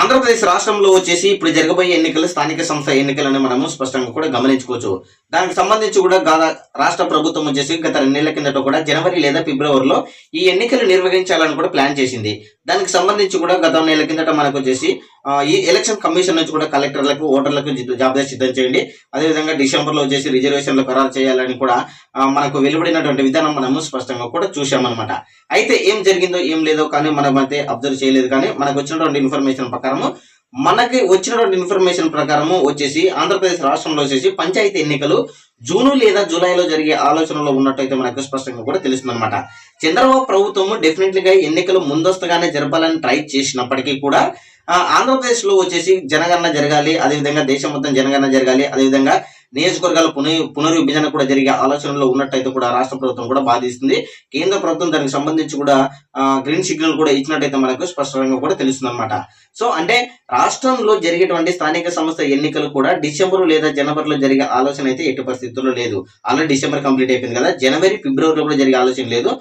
ఆంధ్రప్రదేశ్ రాష్ట్రంలో వచ్చేసి ఇప్పుడు జరగబోయే ఎన్నికలు స్థానిక సంస్థ ఎన్నికలని మనము స్పష్టంగా కూడా గమనించుకోవచ్చు. దానికి సంబంధించి కూడా రాష్ట్ర ప్రభుత్వం వచ్చేసి గత రెండేళ్ళ కిందట కూడా జనవరి లేదా ఫిబ్రవరిలో ఈ ఎన్నికలు నిర్వహించాలని కూడా ప్లాన్ చేసింది. దానికి సంబంధించి కూడా గత నెల కిందట మనకు వచ్చేసి ఈ ఎలక్షన్ కమిషన్ నుంచి కూడా కలెక్టర్లకు ఓటర్లకు జాబితా సిద్ధం చేయండి. అదేవిధంగా డిసెంబర్లో వచ్చేసి రిజర్వేషన్లు ఖరారు చేయాలని కూడా మనకు వెలువడినటువంటి విధానం మనము స్పష్టంగా కూడా చూసామన్నమాట అయితే ఏం జరిగిందో ఏం లేదో కానీ మనం అయితే అబ్జర్వ్ చేయలేదు కానీ మనకు వచ్చినటువంటి ఇన్ఫర్మేషన్ ప్రకారము మనకి వచ్చినటువంటి ఇన్ఫర్మేషన్ ప్రకారము వచ్చేసి ఆంధ్రప్రదేశ్ రాష్ట్రంలో వచ్చేసి పంచాయతీ ఎన్నికలు జూను లేదా జూలైలో జరిగే ఆలోచనలో ఉన్నట్టయితే మనకు స్పష్టంగా కూడా తెలుస్తుందన్నమాట. చంద్రబాబు ప్రభుత్వము డెఫినెట్లీగా ఎన్నికలు ముందస్తుగానే జరపాలని ట్రై చేసినప్పటికీ కూడా ఆంధ్రప్రదేశ్లో వచ్చేసి జనగణన జరగాలి అదేవిధంగా దేశం మొత్తం జనగణన జరగాలి అదేవిధంగా నియోజకవర్గాల పునర్ పునర్విభజన కూడా జరిగే ఆలోచనలో ఉన్నట్టయితే కూడా రాష్ట్ర ప్రభుత్వం కూడా బాధిస్తుంది. కేంద్ర ప్రభుత్వం దానికి సంబంధించి కూడా గ్రీన్ సిగ్నల్ కూడా ఇచ్చినట్టయితే మనకు స్పష్టంగా కూడా తెలుస్తుంది అనమాట సో అంటే రాష్ట్రంలో జరిగేటువంటి స్థానిక సంస్థ ఎన్నికలు కూడా డిసెంబర్ లేదా జనవరిలో జరిగే ఆలోచన అయితే ఎట్టి పరిస్థితుల్లో లేదు. ఆల్రెడీ డిసెంబర్ కంప్లీట్ అయిపోయింది కదా జనవరి ఫిబ్రవరిలో కూడా జరిగే ఆలోచన లేదు.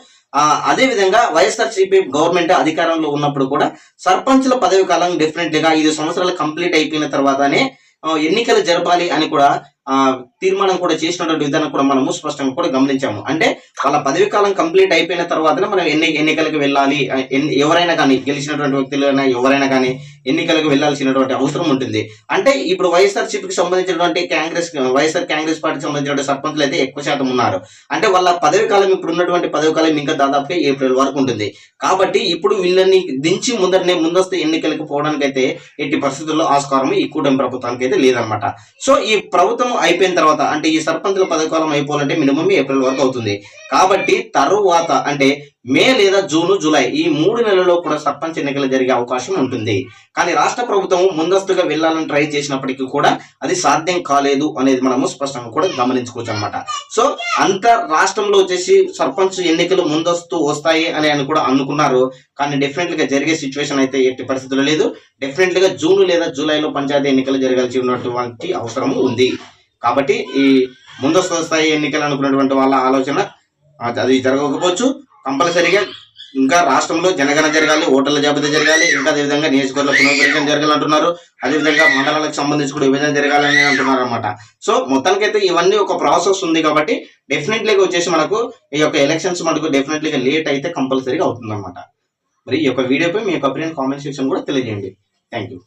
అదే విధంగా వైఎస్ఆర్సీపీ గవర్నమెంట్ అధికారంలో ఉన్నప్పుడు కూడా సర్పంచ్ల పదవి కాలం డెఫినెట్లీగా ఐదు సంవత్సరాలు కంప్లీట్ అయిపోయిన తర్వాతనే ఎన్నికలు జరపాలి అని కూడా ఆ, తీర్మానం కూడా చేసినటువంటి విధానం కూడా మనము స్పష్టంగా కూడా గమనించాము. అంటే వాళ్ళ పదవి కాలం కంప్లీట్ అయిపోయిన తర్వాతనే మనం ఎన్ని ఎన్నికలకు వెళ్ళాలి ఎన్ని- ఎవరైనా కానీ గెలిచినటువంటి వ్యక్తులైనా ఎవరైనా కానీ ఎన్నికలకు వెళ్ళాల్సినటువంటి అవసరం ఉంటుంది. అంటే ఇప్పుడు వైఎస్ఆర్సీపీకి సంబంధించినటువంటి కాంగ్రెస్ వైఎస్ఆర్ కాంగ్రెస్ పార్టీకి సంబంధించిన సర్పంచ్లు అయితే ఎక్కువ శాతం ఉన్నారు. అంటే వాళ్ళ పదవి కాలం ఇప్పుడు ఉన్నటువంటి పదవి కాలం ఇంకా దాదాపుగా ఏప్రిల్ వరకు ఉంటుంది. కాబట్టి ఇప్పుడు వీళ్ళని దించి ముందరనే ముందస్తు ఎన్నికలకు పోవడానికి అయితే ఎట్టి పరిస్థితుల్లో ఆస్కారం ఈ కూటమి ప్రభుత్వానికి అయితే లేదనమాట సో ఈ ప్రభుత్వం అయిపోయిన తర్వాత అంటే ఈ సర్పంచుల పదవి కాలం అయిపోవాలంటే మినిమం ఏప్రిల్ వరకు అవుతుంది. కాబట్టి తరువాత అంటే మే లేదా జూన్ జూలై ఈ మూడు నెలల్లో కూడా సర్పంచ్ ఎన్నికలు జరిగే అవకాశం ఉంటుంది. కానీ రాష్ట్ర ప్రభుత్వం ముందస్తుగా వెళ్ళాలని ట్రై చేసినప్పటికీ కూడా అది సాధ్యం కాలేదు అనేది మనము స్పష్టంగా కూడా గమనించుకోవచ్చు అనమాట సో అంత రాష్ట్రంలో వచ్చేసి సర్పంచ్ ఎన్నికలు ముందస్తు వస్తాయి అని అని కూడా అనుకున్నారు. కానీ డెఫినెట్లీ గా జరిగే సిచ్యువేషన్ అయితే ఎట్టి పరిస్థితుల్లో లేదు. డెఫినెట్లీ గా జూన్ లేదా జూలైలో పంచాయతీ ఎన్నికలు జరగాల్సి ఉన్నటువంటి అవసరం ఉంది. కాబట్టి ఈ ముందస్తు స్థాయి ఎన్నికలు అనుకున్నటువంటి వాళ్ళ ఆలోచన అది జరగకపోవచ్చు. కంపల్సరీగా ఇంకా రాష్ట్రంలో జనగణన జరగాలి ఓటర్ల జాబితా జరగాలి ఇంకా అదేవిధంగా నియోజకవర్గ పునర్విభజన జరగాలి అంటున్నారు అదేవిధంగా మండలాలకు సంబంధించి కూడా విభజన జరగాలని అంటున్నారు అనమాట సో మొత్తానికైతే ఇవన్నీ ఒక ప్రాసెస్ ఉంది కాబట్టి డెఫినెట్లీగా వచ్చేసి మనకు ఈ యొక్క ఎలక్షన్స్ మనకు డెఫినెట్లీగా లేట్ అయితే కంపల్సరీగా అవుతుందన్నమాట. మరి ఈ యొక్క వీడియోపై మీ యొక్క ఒపీనియన్ కామెంట్ సెక్షన్ కూడా తెలియజేయండి. Thank you.